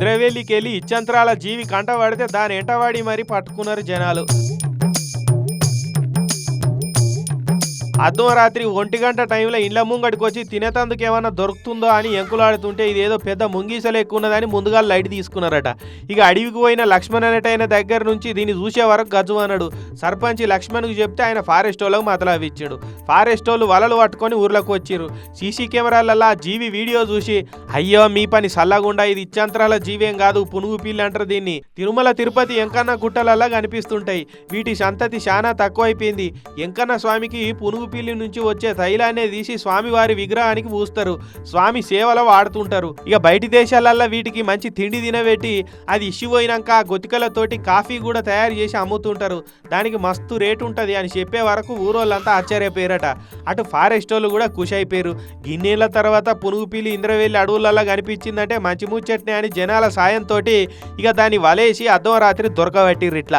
ఇంద్రవేలికి వెళ్ళి ఇచ్చంత్రాల జీవి కంట పడితే దాని ఎంటవాడి మరి పట్టుకున్నారు జనాలు. అర్ధరాత్రి ఒంటి గంట టైంలో ఇండ్ల ముంగడికి వచ్చి తినేతందుకు ఏమైనా దొరుకుతుందో అని ఎంకులాడుతుంటే ఇదేదో పెద్ద ముంగీసలు ఎక్కువ ఉన్నదని ముందుగా లైట్ తీసుకున్నారట. ఇక అడవికి పోయిన లక్ష్మణ్ అనేటైన దగ్గర నుంచి దీన్ని చూసే వరకు గజు అన్నాడు. సర్పంచ్ లక్ష్మణ్కి చెప్తే ఆయన ఫారెస్ట్ వాళ్ళకు మతలావి ఇచ్చాడు ఫారెస్ట్ వాళ్ళు వలలు పట్టుకొని ఊర్లోకి వచ్చారు సీసీ కెమెరాలలో ఆ జీవి వీడియో చూసి అయ్యో మీ పని సల్లగుండా ఇది ఇచ్చంతరాల జీవేం కాదు పునుగు పిల్లి అంటారు దీన్ని. తిరుమల తిరుపతి ఎంకన్న గుట్టలలా కనిపిస్తుంటాయి. వీటి సంతతి చాలా తక్కువైపోయింది. ఎంకన్న స్వామికి పునుగు పిల్లి నుంచి వచ్చే తైలాన్ని తీసి స్వామివారి విగ్రహానికి పూస్తారు. స్వామి సేవలో వాడుతుంటారు. ఇక బయటి దేశాలల్లో వీటికి మంచి తిండి తినబెట్టి అది ఇష్యపోయినాక గొతికలతోటి కాఫీ కూడా తయారు చేసి అమ్ముతుంటారు. దానికి మస్తు రేటు ఉంటుంది అని చెప్పే వరకు ఊరోళ్ళంతా ఆశ్చర్యపోయారట. అటు ఫారెస్ట్ వాళ్ళు కూడా ఖుషి అయిపోయారు గిన్నెల తర్వాత పునుగు పిల్లి ఇంద్రవెల్లి అడవులలో కనిపించిందంటే మంచి ముచ్చట్నే అని జనాల సాయంతో ఇక దాన్ని వలేసి అర్ధం రాత్రి దొరకబట్టిర్రు ఇట్లా.